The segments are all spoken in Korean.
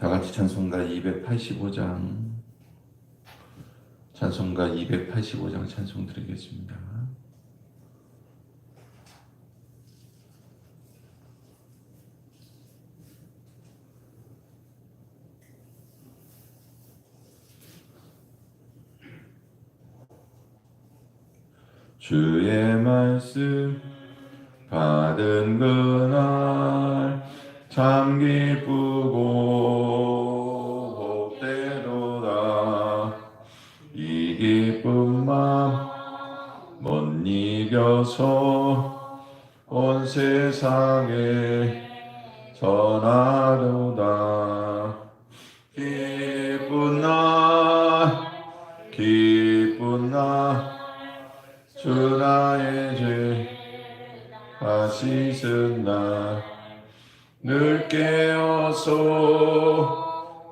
다 같이 찬송가 285장 찬송가 285장 찬송 드리겠습니다. 주의 말씀 받은 그날 참 기쁘고 이겨서. 온 세상에 전하도다. 기쁜 날 기쁜 날주 나의 죄 다시은 날늘 깨어서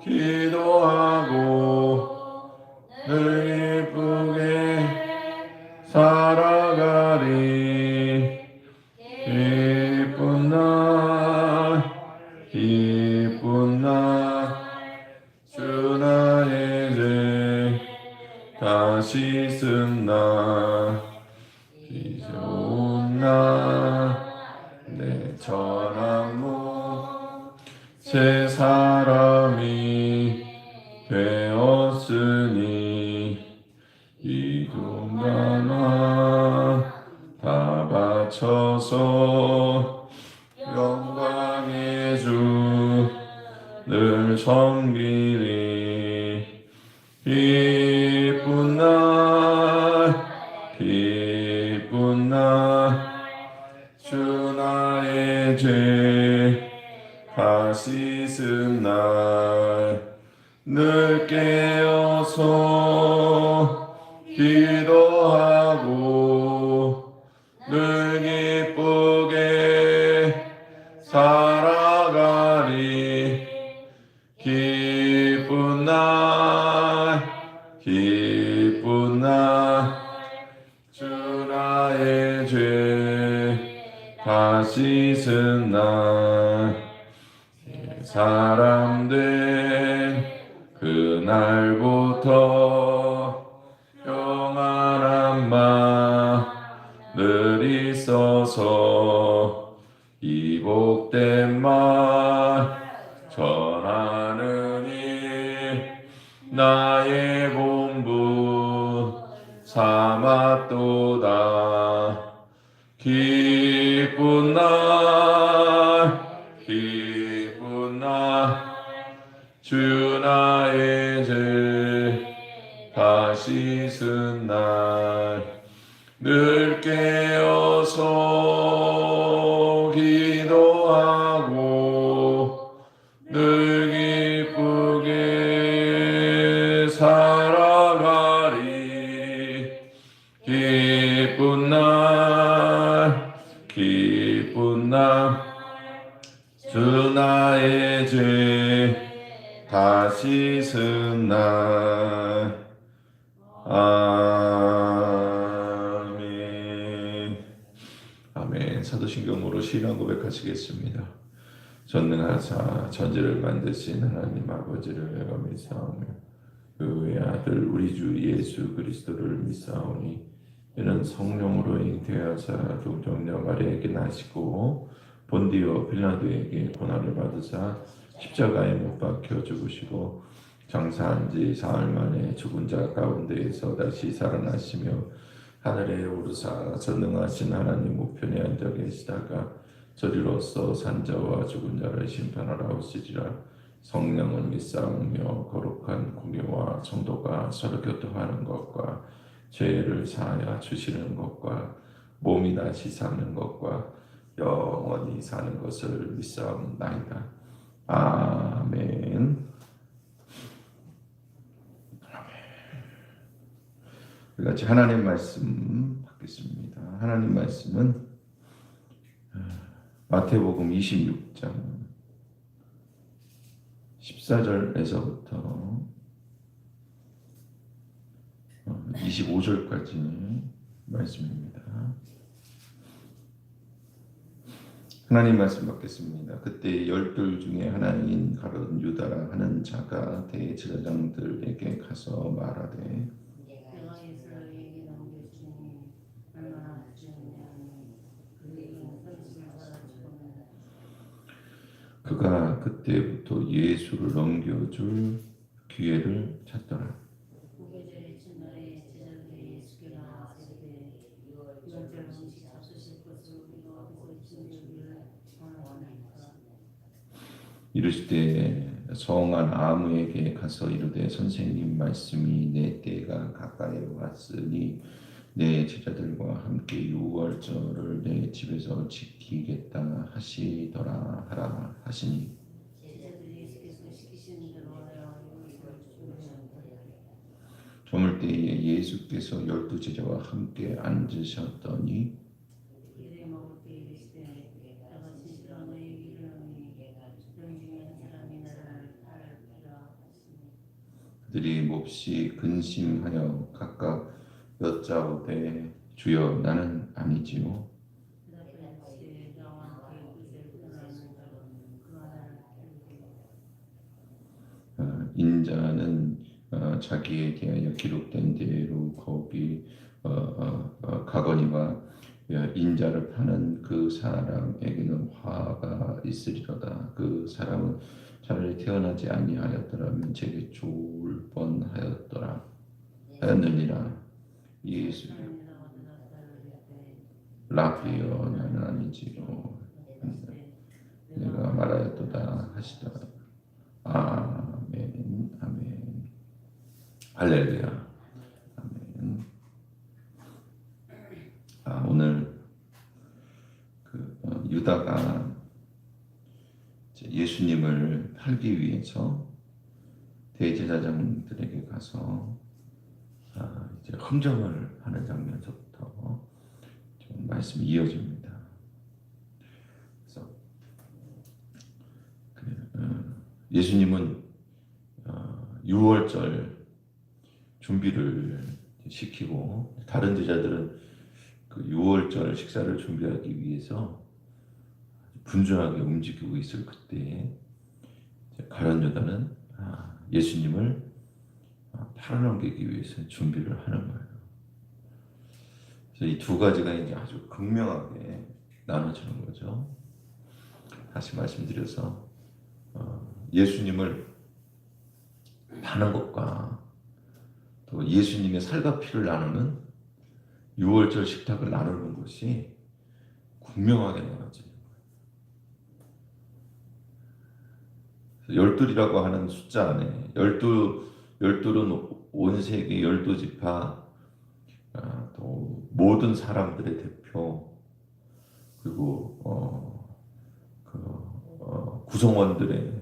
기도하고 섬기리 기쁜 날 기쁜 날주 나의 죄 다시 쓴 날늘 깨어서 있어서 이 복된 말 전하느니 나의 본분 삼았도다. 기쁜 날 기쁜 날주 나의 죄 다시 쓴날 쓴날 아멘. 아멘. 사도신경으로 신앙 고백하시겠습니다. 전능하사 전지를 만드신 하나님 아버지를 내가 믿사오며 그의 아들 우리 주 예수 그리스도를 믿사오니 이는 성령으로 잉태하사 동정녀 마리아에게 나시고 본디오 빌라도에게 고난을 받으사 십자가에 못 박혀 죽으시고 장사한 지 사흘 만에 죽은 자 가운데에서 다시 살아나시며 하늘에 오르사 전능하신 하나님 우편에 앉아 계시다가 저리로서 산자와 죽은 자를 심판하라 오시리라 성령은 믿사오며 거룩한 공예와 성도가 서로 교통하는 것과 죄를 사하여 주시는 것과 몸이 다시 사는 것과 영원히 사는 것을 믿사옵나이다. 아멘. 우리 같이 하나님 말씀 받겠습니다. 하나님 말씀은 마태복음 26장 14절에서부터 25절까지 말씀입니다. 하나님 말씀 받겠습니다. 그때 열둘 중에 하나인 가론 유다 따라 하는 자가 대제사장들에게 가서 말하되 내가 이스라엘에게 넘겨주니 얼마나 주냐니 그에게는 선지를 받아주고는 그가 그때부터 예수를 넘겨줄 기회를 찾더라. 이르실 때 성한 아무에게 가서 이르되 선생님 말씀이 내 때가 가까이 왔으니 내 제자들과 함께 유월절을 내 집에서 지키겠다 하시더라 하라 하시니. 저물 때에 예수께서 열두 제자와 함께 앉으셨더니. 그들이 몹시 근심하여 각각 여짜오되 주여 나는 아니지요 어, 인자는 어, 자기에 대하여 기록된 대로 거기 어, 가거니와 어, 인자를 파는 그 사람에게는 화가 있으리로다. 그 사람은 차라리 태어나지 아니하였더라면 제게 좋을 뻔하였더라 하였느니라. 예수 하나님이라고 대답하되 라피여 나는 아니지요. 내가 말하였도다 하시더라. 아멘, 아멘. 할렐루야. 아멘. 아, 오늘 그 어, 유다가 예수님을 팔기 위해서 대제사장들에게 가서 아, 이제 흥정을 하는 장면서부터 좀 말씀이 이어집니다. 그래서 그, 어, 예수님은 어, 6월절 준비를 시키고 다른 제자들은 그 6월절 식사를 준비하기 위해서 분주하게 움직이고 있을 그때 이제 가룟 유다는 아, 예수님을 아, 팔아넘기기 위해서 준비를 하는 거예요. 그래서 이 두 가지가 이제 아주 극명하게 나눠지는 거죠. 다시 말씀드려서 어, 예수님을 파는 것과 또 예수님의 살과 피를 나누는 6월절 식탁을 나누는 것이 분명하게 나눠지는 거예요. 열둘이라고 하는 숫자 안에 열둘 열둘은 온 세계 열두 지파 아, 또 모든 사람들의 대표 그리고 어, 그, 어, 구성원들의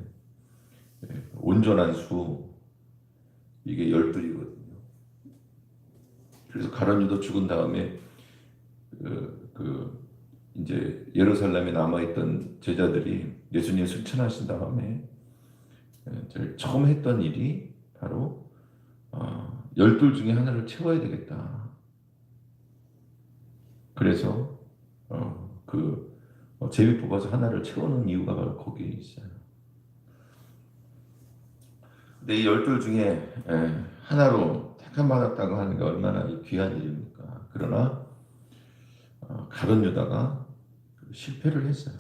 온전한 수 이게 열둘이거든요. 그래서 가룟유다 죽은 다음에 그, 그 이제 예루살렘에 남아있던 제자들이 예수님 승천하신 다음에 예, 제일 처음 했던 일이 바로 어, 열둘 중에 하나를 채워야 되겠다. 그래서 어, 그 어, 제비 뽑아서 하나를 채우는 이유가 바로 거기에 있어요. 근데 이 열둘 중에 에, 하나로 택함 받았다고 하는 게 얼마나 이 귀한 일입니까? 그러나 어, 가룟 유다가 실패를 했어요.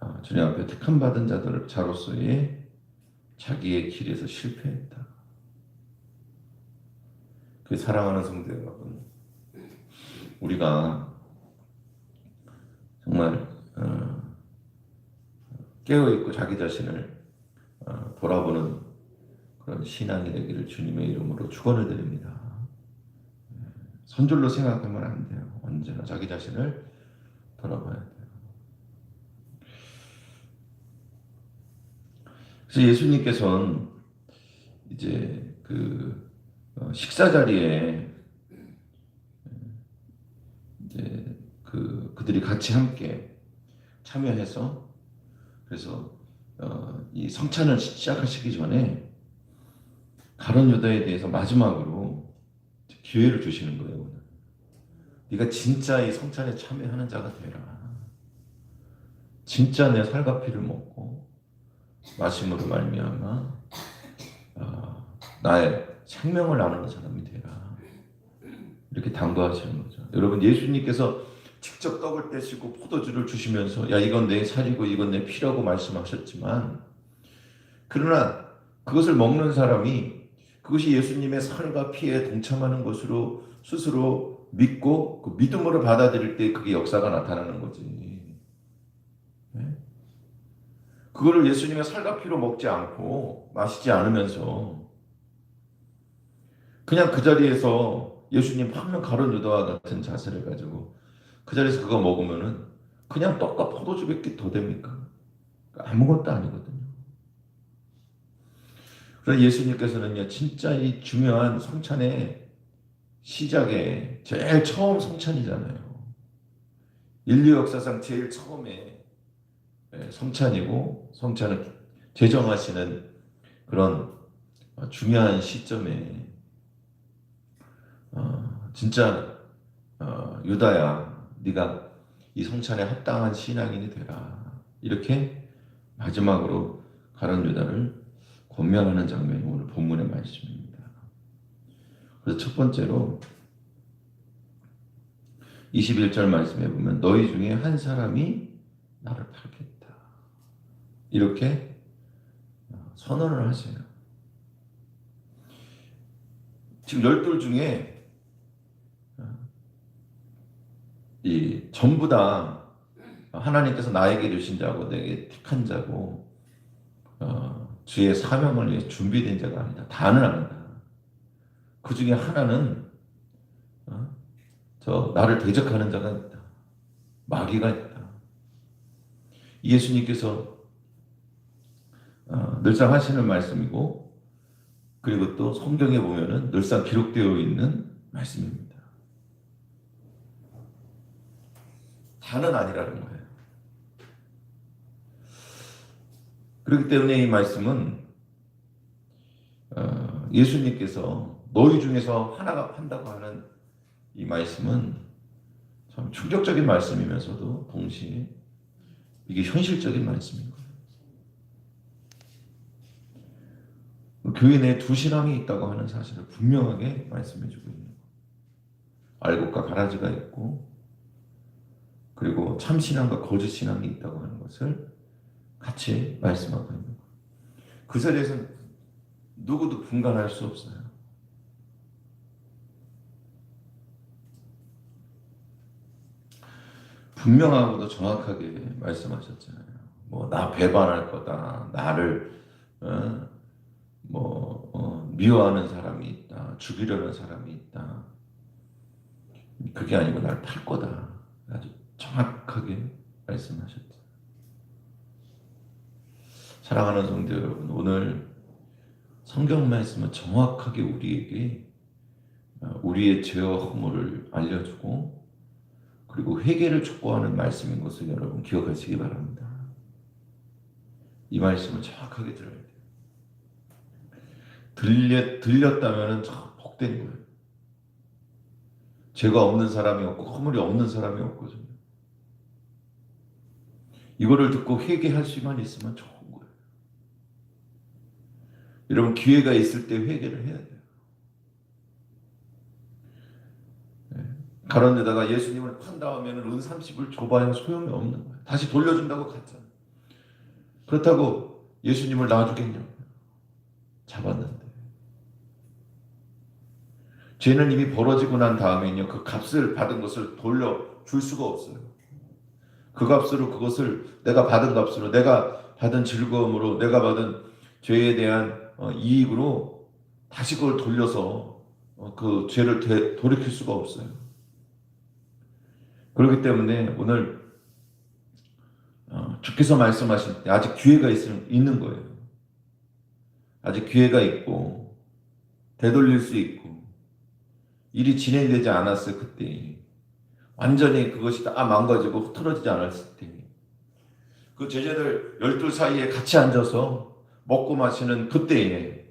아, 주님 앞에 택함 받은 자들 자로서의 자기의 길에서 실패했다. 그 사랑하는 성도 여러분, 우리가 정말 어, 깨어 있고 자기 자신을 어, 돌아보는 그런 신앙이 되기를 주님의 이름으로 축원을 드립니다. 선줄로 생각하면 안 돼요. 언제나 자기 자신을 돌아봐야 돼요. 그래서 예수님께서는 이제 그 어, 식사 자리에 이제 그 그들이 같이 함께 참여해서 그래서 어, 이 성찬을 시작하시기 전에 가론 유다에 대해서 마지막으로 기회를 주시는 거예요. 네가 진짜 이 성찬에 참여하는 자가 되라. 진짜 내 살과 피를 먹고 마심으로 말미암아 아, 나의 생명을 나누는 사람이 되라 이렇게 당부하시는 거죠. 여러분 예수님께서 직접 떡을 떼시고 포도주를 주시면서 야 이건 내 살이고 이건 내 피라고 말씀하셨지만 그러나 그것을 먹는 사람이 그것이 예수님의 살과 피에 동참하는 것으로 스스로 믿고 그 믿음으로 받아들일 때 그게 역사가 나타나는 거지. 네? 그거를 예수님의 살과 피로 먹지 않고 마시지 않으면서 그냥 그 자리에서 예수님 한명 가론 유다와 같은 자세를 가지고 그 자리에서 그거 먹으면은 그냥 떡과 포도주밖에 더 됩니까? 아무것도 아니거든요. 그래서 예수님께서는요, 진짜 이 중요한 성찬의 시작에 제일 처음 성찬이잖아요. 인류 역사상 제일 처음에 예, 성찬이고 성찬을 제정하시는 그런 어, 중요한 시점에 어, 진짜 어, 유다야, 네가 이 성찬에 합당한 신앙인이 되라. 이렇게 마지막으로 가론 유다를 권면하는 장면이 오늘 본문의 말씀입니다. 그래서 첫 번째로 21절 말씀에 보면 너희 중에 한 사람이 나를 팔겠다. 이렇게 선언을 하세요. 지금 열둘 중에 이 전부 다 하나님께서 나에게 주신 자고 내게 택한 자고 어, 주의 사명을 위해 준비된 자가 아니다. 다는 아니다. 그 중에 하나는 어, 저 나를 대적하는 자가 있다. 마귀가 있다. 예수님께서 어, 늘상 하시는 말씀이고 그리고 또 성경에 보면은 늘상 기록되어 있는 말씀입니다. 다는 아니라는 거예요. 그렇기 때문에 이 말씀은 어, 예수님께서 너희 중에서 하나가 한다고 하는 이 말씀은 참 충격적인 말씀이면서도 동시에 이게 현실적인 말씀인 거예요. 교회 내에 두 신앙이 있다고 하는 사실을 분명하게 말씀해주고 있는 거예요. 알곡과 가라지가 있고 그리고 참 신앙과 거짓 신앙이 있다고 하는 것을 같이 말씀하고 있는 거예요. 그 자리에서 누구도 분간할 수 없어요. 분명하고도 정확하게 말씀하셨잖아요. 뭐 나 배반할 거다, 나를 어, 뭐 어, 미워하는 사람이 있다, 죽이려는 사람이 있다. 그게 아니고 날 팔 거다. 아주 정확하게 말씀하셨죠. 사랑하는 성도 여러분, 오늘 성경 말씀은 정확하게 우리에게 어, 우리의 죄와 허물을 알려주고 그리고 회개를 촉구하는 말씀인 것을 여러분 기억하시기 바랍니다. 이 말씀을 정확하게 들어야 돼요. 들려, 들렸다면 참 복된 거예요. 죄가 없는 사람이 없고 허물이 없는 사람이 없거든요. 이거를 듣고 회개할 수만 있으면 좋은 거예요. 여러분 기회가 있을 때 회개를 해야 돼요. 네. 가론 데다가 예수님을 판 다음에는 은 30을 줘봐야 소용이 없는 거예요. 다시 돌려준다고 갔잖아요. 그렇다고 예수님을 놔주겠냐고요. 잡았는데. 죄는 이미 벌어지고 난 다음에는요, 그 값을 받은 것을 돌려줄 수가 없어요. 그 값으로 그것을 내가 받은 값으로, 내가 받은 즐거움으로, 내가 받은 죄에 대한 어, 이익으로 다시 그걸 돌려서 어, 그 죄를 되, 돌이킬 수가 없어요. 그렇기 때문에 오늘 어, 주께서 말씀하신 때 아직 기회가 있, 있는 거예요. 아직 기회가 있고 되돌릴 수 있고 일이 진행되지 않았을 그때 완전히 그것이 다 망가지고 흐트러지지 않았을 때 그 제자들 열둘 사이에 같이 앉아서 먹고 마시는 그때에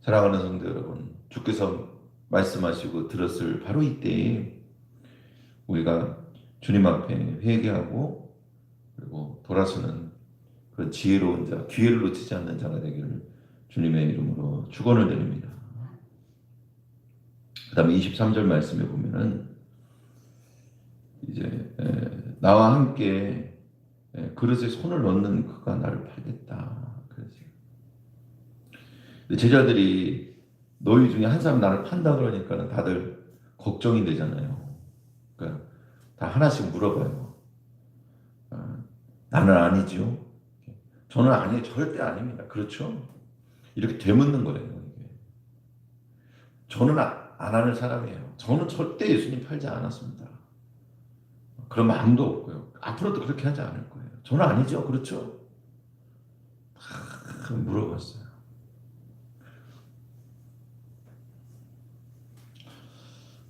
사랑하는 성도 여러분 주께서 말씀하시고 들었을 바로 이때에 우리가 주님 앞에 회개하고 그리고 돌아서는 그런 지혜로운 자, 기회를 놓치지 않는 자가 되기를 주님의 이름으로 축원을 드립니다. 그 다음에 23절 말씀에 보면은 이제 에, 나와 함께 에, 그릇에 손을 넣는 그가 나를 팔겠다. 그러지. 제자들이 너희 중에 한 사람 나를 판다 그러니까는 다들 걱정이 되잖아요. 그러니까 다 하나씩 물어봐요. 아, 나는 아니죠. 저는 아니 절대 아닙니다. 그렇죠? 이렇게 되묻는 거예요. 저는 아- 안 하는 사람이에요. 저는 절대 예수님 팔지 않았습니다. 그런 마음도 없고요. 앞으로도 그렇게 하지 않을 거예요. 저는 아니죠. 그렇죠? 다 물어봤어요.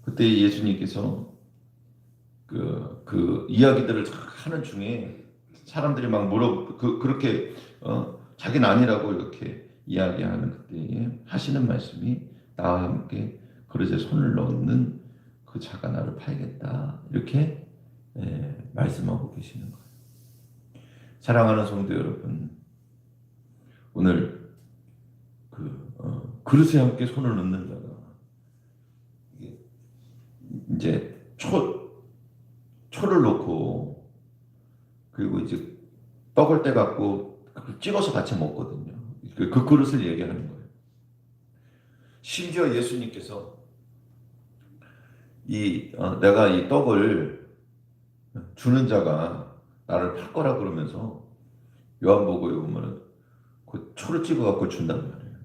그때 예수님께서 그, 그 이야기들을 하는 중에 사람들이 막 물어 그 그렇게 어, 자기는 아니라고 이렇게 이야기하는 그때에 하시는 말씀이 나와 함께 그릇에 손을 넣는 그 자가 나를 팔겠다 이렇게 예, 말씀하고 계시는 거예요. 사랑하는 성도 여러분, 오늘 그 어, 그릇에 함께 손을 넣는 자가 이제 초 초를 놓고 그리고 이제 떡을 떼 갖고 찍어서 같이 먹거든요. 그, 그 그릇을 얘기하는 거예요. 심지어 예수님께서 이 어, 내가 이 떡을 주는 자가 나를 팔 거라 그러면서 요한복음에 보면은 그 초를 찍어 갖고 준단 말이에요.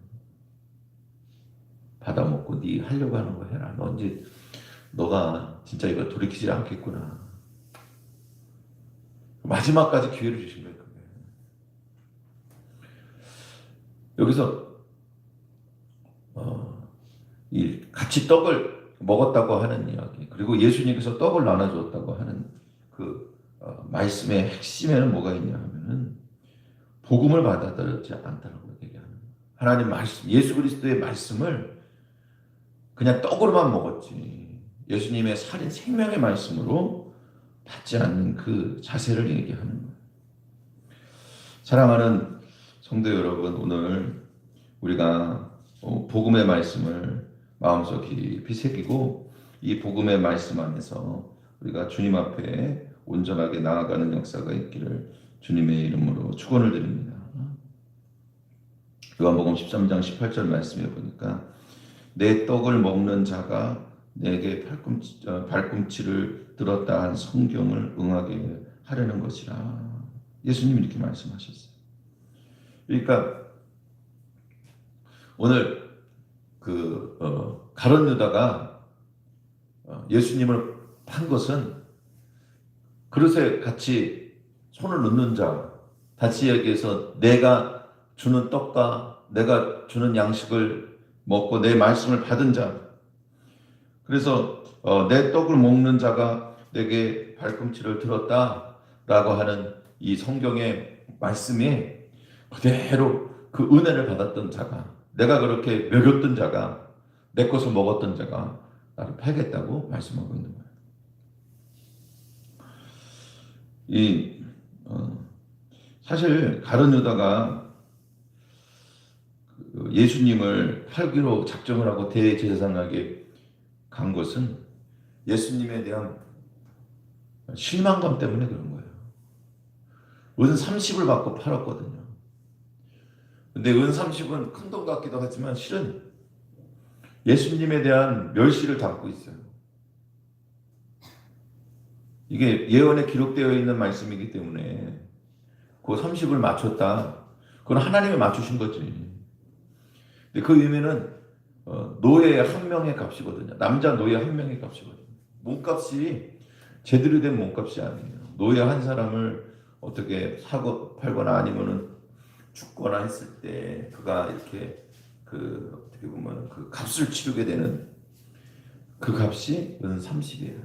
받아 먹고 네 하려고 하는 거 해라. 너 이제 너가 진짜 이거 돌이키지 않겠구나. 마지막까지 기회를 주신 거예요. 여기서 어, 이 같이 떡을 먹었다고 하는 이야기 그리고 예수님께서 떡을 나눠줬다고 하는 그 어, 말씀의 핵심에는 뭐가 있냐 하면은 복음을 받아들였지 않다라고 얘기하는. 하나님 말씀 예수 그리스도의 말씀을 그냥 떡으로만 먹었지 예수님의 살인 생명의 말씀으로 받지 않는 그 자세를 얘기하는 거예요. 사랑하는 성도 여러분, 오늘 우리가 어, 복음의 말씀을 마음속 깊이 새기고 이 복음의 말씀 안에서 우리가 주님 앞에 온전하게 나아가는 역사가 있기를 주님의 이름으로 축원을 드립니다. 요한복음 13장 18절 말씀에 보니까 내 떡을 먹는 자가 내게 발꿈치, 어, 발꿈치를 들었다 한 성경을 응하게 하려는 것이라. 예수님이 이렇게 말씀하셨어요. 그러니까 오늘 그 어, 가론 유다가 어, 예수님을 판 것은 그릇에 같이 손을 넣는 자, 다시 얘기해서 내가 주는 떡과 내가 주는 양식을 먹고 내 말씀을 받은 자, 그래서 어, 내 떡을 먹는 자가 내게 발꿈치를 들었다 라고 하는 이 성경의 말씀이 그대로 그 은혜를 받았던 자가 내가 그렇게 먹였던 자가 내 것을 먹었던 자가 나를 팔겠다고 말씀하고 있는 거예요. 이 어, 사실 가론 유다가 그 예수님을 팔기로 작정을 하고 대제사장에게 간 것은 예수님에 대한 실망감 때문에 그런 거예요. 은 30을 받고 팔았거든요. 근데 은 30은 큰 돈 같기도 하지만 실은 예수님에 대한 멸시를 담고 있어요. 이게 예언에 기록되어 있는 말씀이기 때문에 그 30을 맞췄다. 그건 하나님이 맞추신 거지. 근데 그 의미는 어, 노예 한 명의 값이거든요. 남자 노예 한 명의 값이거든요. 몸값이 제대로 된 몸값이 아니에요. 노예 한 사람을 어떻게 사고 팔거나 아니면은 죽거나 했을 때 그가 이렇게 그 어떻게 보면 그 값을 치르게 되는 그 값이 은 30이에요.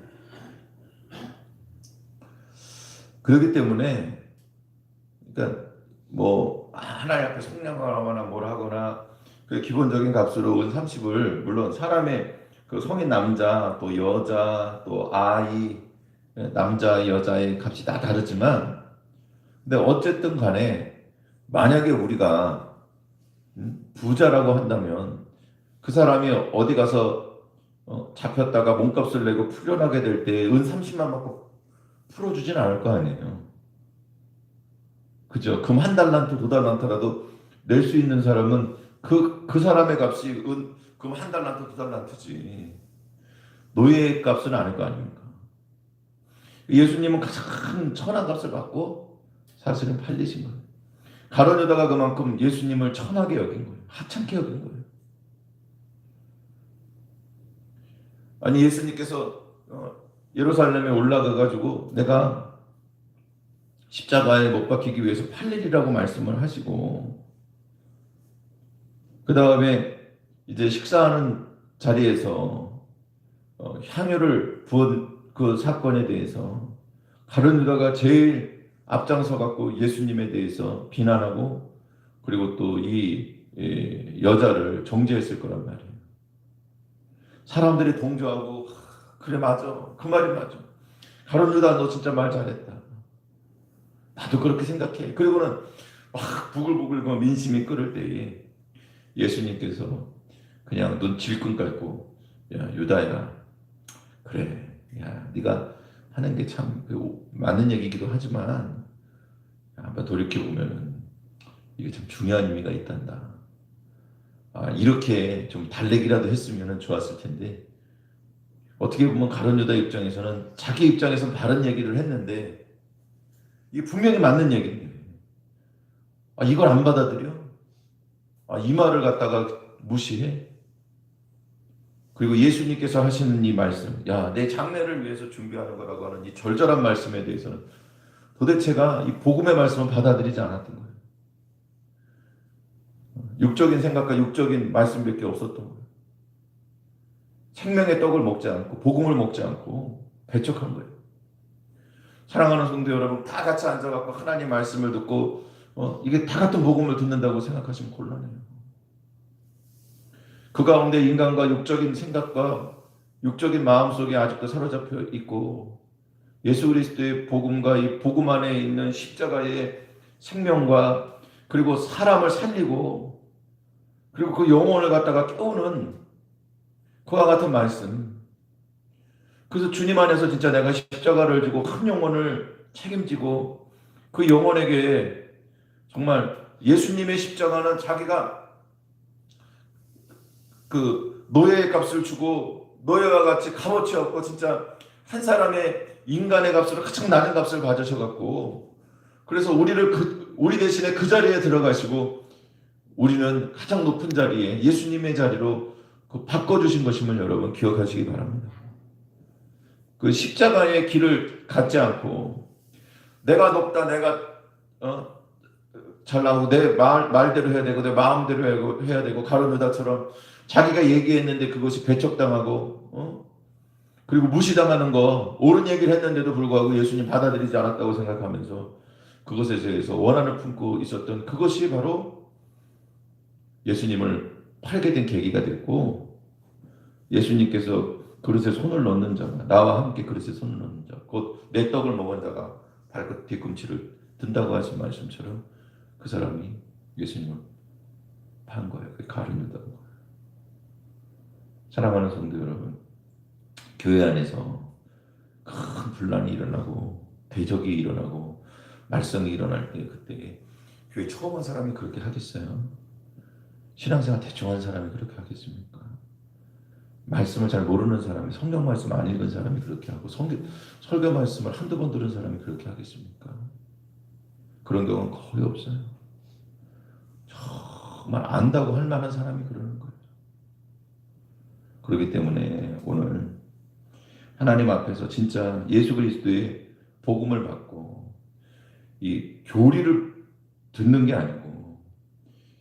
그렇기 때문에 그러니까 뭐 하나님 앞에 성령하거나 뭘 하거나 그 기본적인 값으로 은 30을 물론 사람의 그 성인 남자 또 여자 또 아이 남자 여자의 값이 다 다르지만 근데 어쨌든 간에 만약에 우리가 음, 부자라고 한다면 그 사람이 어디 가서 어, 잡혔다가 몸값을 내고 풀려나게 될 때 은 30만 받고 풀어주진 않을 거 아니에요. 그죠? 금 한 달란트 두 달란트라도 낼 수 있는 사람은 그, 그 사람의 값이 은, 금 한 달란트 두 달란트지. 노예의 값은 아닐 거 아닙니까? 예수님은 가장 천한 값을 받고 사실은 팔리신 거예요. 가론 유다가 그만큼 예수님을 천하게 여긴 거예요. 하찮게 여긴 거예요. 아니 예수님께서 어, 예루살렘에 올라가 가지고 내가 십자가에 못 박히기 위해서 팔리리라고 말씀을 하시고 그 다음에 이제 식사하는 자리에서 어, 향유를 부은 그 사건에 대해서 가룟 유다가 제일 앞장서 갖고 예수님에 대해서 비난하고 그리고 또 이 여자를 정죄했을 거란 말이에요. 사람들이 동조하고 "하, 그래 맞아 그 말이 맞아 가룟 유다 너 진짜 말 잘했다. 나도 그렇게 생각해. 그리고는 막 부글부글 그 민심이 끓을 때에 예수님께서 그냥 눈 질끈 깔고 야 유다야 그래 야 네가 하는 게 참 맞는 얘기기도 하지만 한번 돌이켜 보면은 이게 참 중요한 의미가 있단다. 아 이렇게 좀 달래기라도 했으면 좋았을 텐데 어떻게 보면 가론 유다 입장에서는 자기 입장에서는 다른 얘기를 했는데 이게 분명히 맞는 얘기인데 아 이걸 안 받아들여? 아 이 말을 갖다가 무시해? 그리고 예수님께서 하시는 이 말씀, 야, 내 장례를 위해서 준비하는 거라고 하는 이 절절한 말씀에 대해서는 도대체가 이 복음의 말씀을 받아들이지 않았던 거예요. 육적인 생각과 육적인 말씀밖에 없었던 거예요. 생명의 떡을 먹지 않고 복음을 먹지 않고 배척한 거예요. 사랑하는 성도 여러분, 다 같이 앉아갖고 하나님 말씀을 듣고 어, 이게 다 같은 복음을 듣는다고 생각하시면 곤란해요. 그 가운데 인간과 육적인 생각과 육적인 마음 속에 아직도 사로잡혀 있고 예수 그리스도의 복음과 이 복음 안에 있는 십자가의 생명과 그리고 사람을 살리고 그리고 그 영혼을 갖다가 깨우는 그와 같은 말씀. 그래서 주님 안에서 진짜 내가 십자가를 지고 한 영혼을 책임지고 그 영혼에게 정말 예수님의 십자가는 자기가 그 노예의 값을 주고 노예와 같이 값어치 없고 진짜 한 사람의 인간의 값으로 가장 낮은 값을 받으셔갖고 그래서 우리를 그 우리 대신에 그 자리에 들어가시고 우리는 가장 높은 자리에 예수님의 자리로 그 바꿔주신 것임을 여러분 기억하시기 바랍니다. 그 십자가의 길을 갖지 않고 내가 높다 내가 어, 잘나고 내 말, 말대로 해야 되고 내 마음대로 해야 되고 가르누다처럼 자기가 얘기했는데 그것이 배척당하고 어? 그리고 무시당하는 거 옳은 얘기를 했는데도 불구하고 예수님 받아들이지 않았다고 생각하면서 그것에 대해서 원한을 품고 있었던 그것이 바로 예수님을 팔게 된 계기가 됐고 예수님께서 그릇에 손을 넣는 자가 나와 함께 그릇에 손을 넣는 자 곧 내 떡을 먹은 자가 발끝 뒤꿈치를 든다고 하신 말씀처럼 그 사람이 예수님을 판 거예요. 그 가르뉴다는 거예요. 사랑하는 성도 여러분, 교회 안에서 큰 분란이 일어나고 대적이 일어나고 말썽이 일어날 때 그때 교회 처음 온 사람이 그렇게 하겠어요? 신앙생활 대충 한 사람이 그렇게 하겠습니까? 말씀을 잘 모르는 사람이 성경 말씀 안 읽은 사람이 그렇게 하고 성교, 설교 말씀을 한두 번 들은 사람이 그렇게 하겠습니까? 그런 경우는 거의 없어요. 정말 안다고 할 만한 사람이 그러는 거예요. 그렇기 때문에 오늘 하나님 앞에서 진짜 예수 그리스도의 복음을 받고 이 교리를 듣는 게 아니고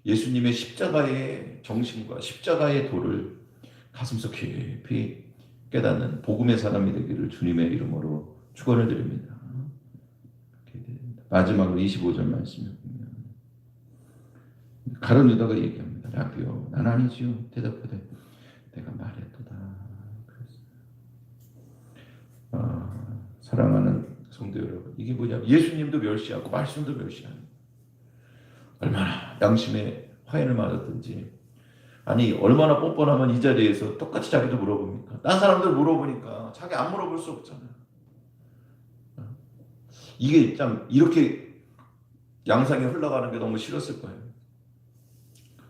예수님의 십자가의 정신과 십자가의 도를 가슴속 깊이 깨닫는 복음의 사람이 되기를 주님의 이름으로 축원을 드립니다. 마지막으로 25절 말씀을 보면 가론 유다가 얘기합니다. 라비오 난 아니지요. 대답하되 내가 말했도다. 아, 사랑하는 성도 여러분 이게 뭐냐 예수님도 멸시하고 말씀도 멸시하는 얼마나 양심의 화해를 맞았든지 아니 얼마나 뻔뻔하면 이 자리에서 똑같이 자기도 물어봅니까? 딴 사람들 물어보니까 자기 안 물어볼 수 없잖아요. 이게 참 이렇게 양상이 흘러가는 게 너무 싫었을 거예요.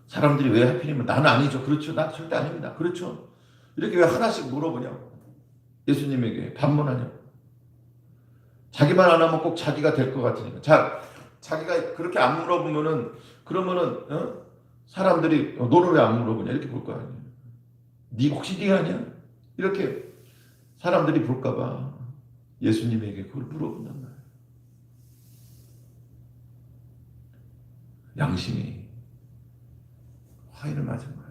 사람들이 왜 하필이면 나는 아니죠. 그렇죠. 나 절대 아닙니다. 그렇죠. 이렇게 왜 하나씩 물어보냐고. 예수님에게 반문하냐고. 자기만 안 하면 꼭 자기가 될 것 같으니까. 자, 자기가 그렇게 안 물어보면은 그러면은 어? 사람들이 어, 너는 왜 안 물어보냐 이렇게 볼 거 아니에요. 네 혹시 네 아니야? 이렇게 사람들이 볼까봐 예수님에게 그걸 물어본단 말이에요. 양심이 화해를 맞은 거예요.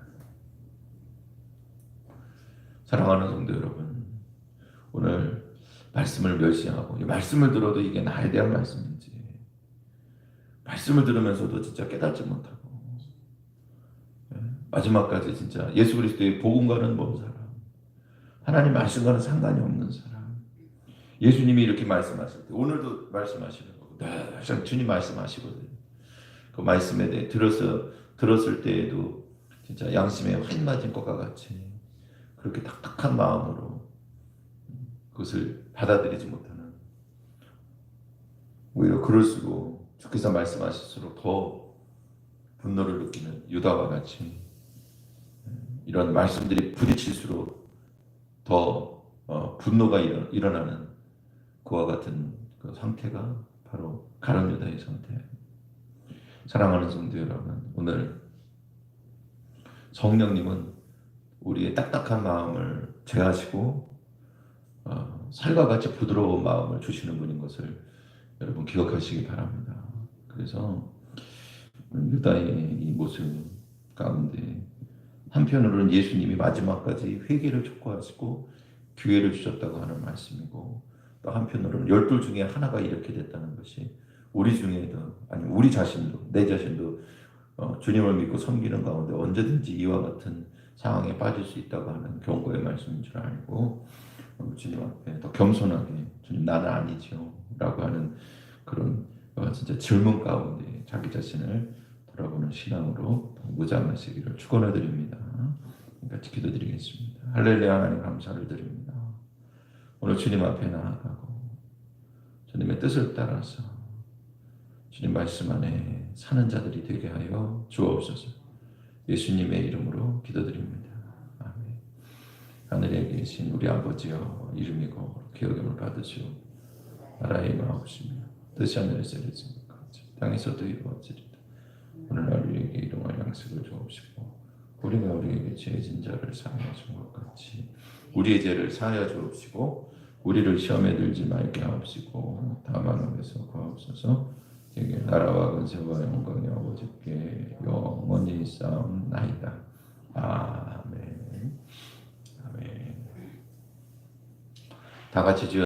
사랑하는 성도 여러분, 오늘 말씀을 멸시하고 이 말씀을 들어도 이게 나에 대한 말씀인지 말씀을 들으면서도 진짜 깨닫지 못하고 예, 마지막까지 진짜 예수 그리스도의 복음과는 먼 사람 하나님 말씀과는 상관이 없는 사람 예수님이 이렇게 말씀하실 때 오늘도 말씀하시는 거고 네, 항상 주님 말씀하시거든요. 그 말씀에 대해 들어서 들었을 때에도 진짜 양심에 환 맞은 것과 같이 그렇게 딱딱한 마음으로 그것을 받아들이지 못하는 오히려 그럴수록 주께서 말씀하실수록 더 분노를 느끼는 유다와 같이 이런 말씀들이 부딪힐수록 더 어, 분노가 일어, 일어나는 그와 같은 그 상태가 바로 가론 유다의 상태. 사랑하는 성도 여러분, 오늘 성령님은 우리의 딱딱한 마음을 제하시고 어, 살과 같이 부드러운 마음을 주시는 분인 것을 여러분 기억하시기 바랍니다. 그래서 유다의 이 모습 가운데 한편으로는 예수님이 마지막까지 회개를 촉구하시고 기회를 주셨다고 하는 말씀이고 또 한편으로는 열둘 중에 하나가 이렇게 됐다는 것이 우리 중에도 아니 우리 자신도 내 자신도 어, 주님을 믿고 섬기는 가운데 언제든지 이와 같은 상황에 빠질 수 있다고 하는 경고의 말씀인 줄 알고 어, 주님 앞에 더 겸손하게 주님 나는 아니죠 라고 하는 그런 어, 진짜 질문 가운데 자기 자신을 돌아보는 신앙으로 더 무장하시기를 축원해 드립니다. 같이 기도드리겠습니다. 할렐루야 하나님 감사를 드립니다. 오늘 주님 앞에 나아가고 주님의 뜻을 따라서 주님 말씀 안에 사는 자들이 되게 하여 주옵소서. 예수님의 이름으로 기도드립니다. 하늘에 계신 우리 아버지여 이름이 거룩히 여김을 받으시오. 나라의 마옵시며 뜻이 하늘에서 이루어진 것 같이 땅에서도 이루어지리다. 오늘날 우리에게 일용할 양식을 주옵시고 우리가 우리에게 죄진 자를 사하여 준것 같이 우리의 죄를 사하여 주옵시고 우리를 시험에 들지 말게 하옵시고 다만 원에서 구하옵소서 되게 나라와 권세와 영광이 아버지께 영원히 싸움 나이다 아멘 아멘 다 같이 주여